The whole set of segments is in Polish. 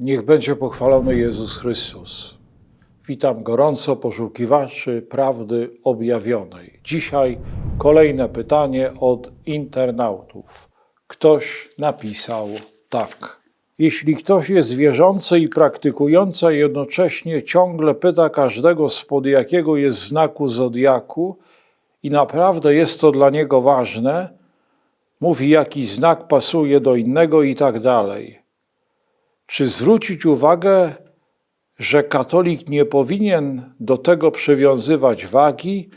Niech będzie pochwalony Jezus Chrystus. Witam gorąco poszukiwaczy prawdy objawionej. Dzisiaj kolejne pytanie od internautów. Ktoś napisał tak. Jeśli ktoś jest wierzący i praktykujący, a jednocześnie ciągle pyta każdego spod jakiego jest znaku zodiaku i naprawdę jest to dla niego ważne, mówi jaki znak pasuje do innego i tak dalej. Czy zwrócić uwagę, że katolik nie powinien do tego przywiązywać wagi,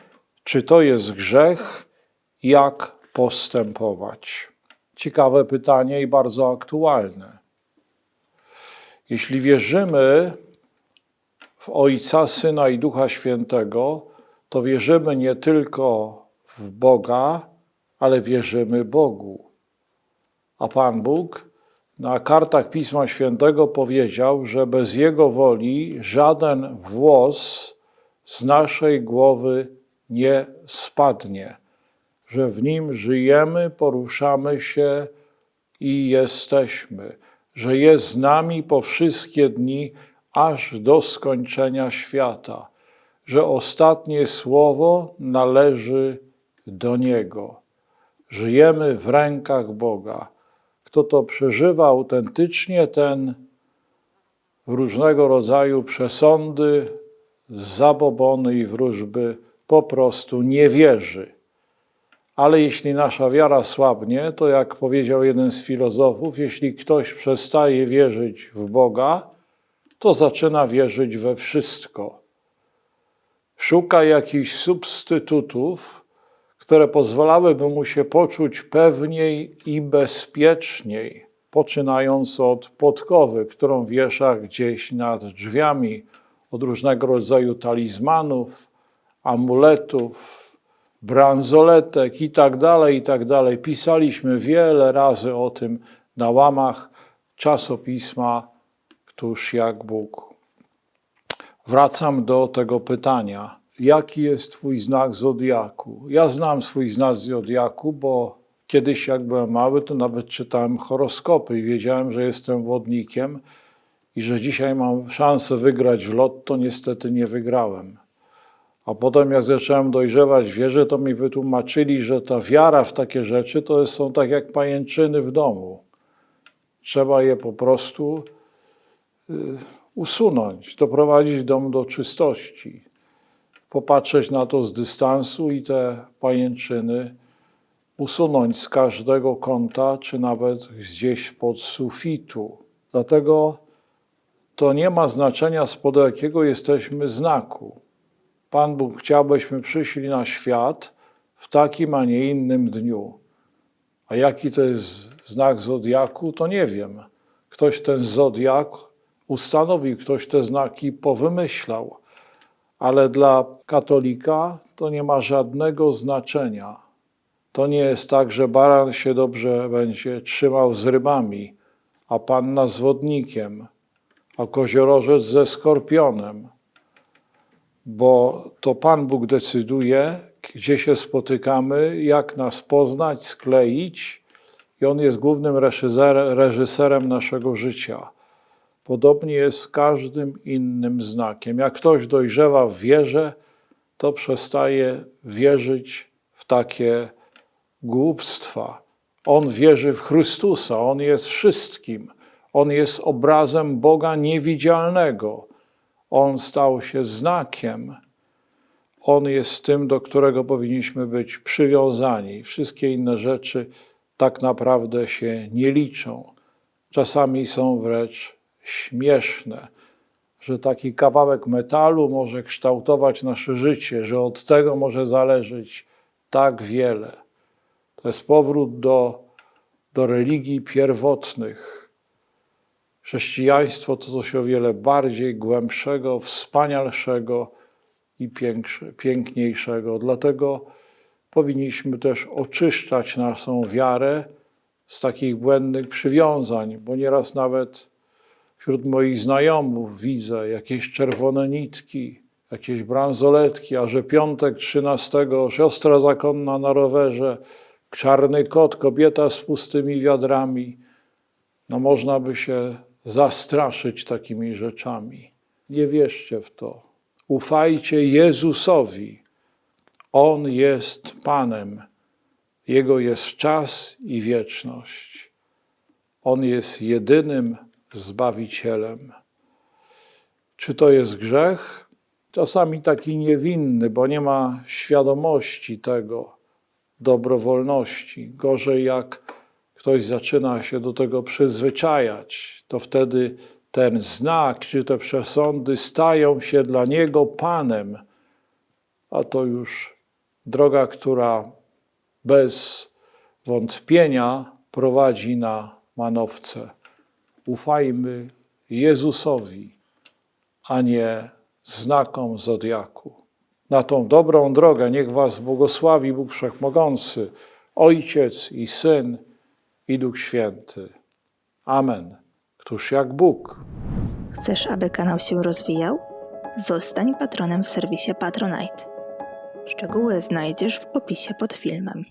czy to jest grzech, jak postępować? Ciekawe pytanie i bardzo aktualne. Jeśli wierzymy w Ojca, Syna i Ducha Świętego, to wierzymy nie tylko w Boga, ale wierzymy Bogu. A Pan Bóg na kartach Pisma Świętego powiedział, że bez Jego woli żaden włos z naszej głowy nie spadnie, że w Nim żyjemy, poruszamy się i jesteśmy, że jest z nami po wszystkie dni, aż do skończenia świata, że ostatnie słowo należy do Niego. Żyjemy w rękach Boga. Kto to przeżywa autentycznie, ten w różnego rodzaju przesądy, zabobony i wróżby po prostu nie wierzy. Ale jeśli nasza wiara słabnie, to jak powiedział jeden z filozofów, jeśli ktoś przestaje wierzyć w Boga, to zaczyna wierzyć we wszystko. Szuka jakichś substytutów, które pozwalałyby mu się poczuć pewniej i bezpieczniej, poczynając od podkowy, którą wiesza gdzieś nad drzwiami, od różnego rodzaju talizmanów, amuletów, bransoletek i tak dalej, i tak dalej. Pisaliśmy wiele razy o tym na łamach czasopisma Któż jak Bóg. Wracam do tego pytania. Jaki jest Twój znak zodiaku? Ja znam swój znak zodiaku, bo kiedyś, jak byłem mały, to nawet czytałem horoskopy i wiedziałem, że jestem wodnikiem i że dzisiaj mam szansę wygrać w lotto. Niestety nie wygrałem. A potem, jak zacząłem dojrzewać w to mi wytłumaczyli, że ta wiara w takie rzeczy to są tak jak pajęczyny w domu. Trzeba je po prostu y, usunąć, doprowadzić dom do czystości, popatrzeć na to z dystansu i te pajęczyny usunąć z każdego kąta, czy nawet gdzieś pod sufitu. Dlatego to nie ma znaczenia, spod jakiego jesteśmy znaku. Pan Bóg chciał, byśmy przyszli na świat w takim, a nie innym dniu. A jaki to jest znak zodiaku, to nie wiem. Ktoś ten zodiak ustanowił, ktoś te znaki powymyślał, ale dla katolika to nie ma żadnego znaczenia. To nie jest tak, że baran się dobrze będzie trzymał z rybami, a panna z wodnikiem, a koziorożec ze skorpionem bo to Pan Bóg decyduje, gdzie się spotykamy, jak nas poznać, skleić, i On jest głównym reżyserem naszego życia. Podobnie jest z każdym innym znakiem. Jak ktoś dojrzewa w wierze, to przestaje wierzyć w takie głupstwa. On wierzy w Chrystusa, On jest wszystkim. On jest obrazem Boga niewidzialnego. On stał się znakiem. On jest tym, do którego powinniśmy być przywiązani. Wszystkie inne rzeczy tak naprawdę się nie liczą. Czasami są wręcz śmieszne, że taki kawałek metalu może kształtować nasze życie, że od tego może zależeć tak wiele. To jest powrót do, do religii pierwotnych Chrześcijaństwo to coś o wiele bardziej głębszego, wspanialszego i piękniejszego. Dlatego powinniśmy też oczyszczać naszą wiarę z takich błędnych przywiązań, bo nieraz nawet wśród moich znajomych widzę jakieś czerwone nitki, jakieś bransoletki, a że piątek 13 siostra zakonna na rowerze, czarny kot, kobieta z pustymi wiadrami. No można by się zastraszyć takimi rzeczami. Nie wierzcie w to. Ufajcie Jezusowi. On jest Panem. Jego jest czas i wieczność. On jest jedynym Zbawicielem. Czy to jest grzech? Czasami taki niewinny, bo nie ma świadomości tego, dobrowolności. Gorzej, jak ktoś zaczyna się do tego przyzwyczajać, to wtedy ten znak czy te przesądy stają się dla niego Panem, a to już droga, która bez wątpienia prowadzi na manowce. Ufajmy Jezusowi, a nie znakom zodiaku. Na tą dobrą drogę niech Was błogosławi Bóg Wszechmogący, Ojciec i Syn i Duch Święty. Amen. Któż jak Bóg? Chcesz, aby kanał się rozwijał? Zostań patronem w serwisie Patronite. Szczegóły znajdziesz w opisie pod filmem.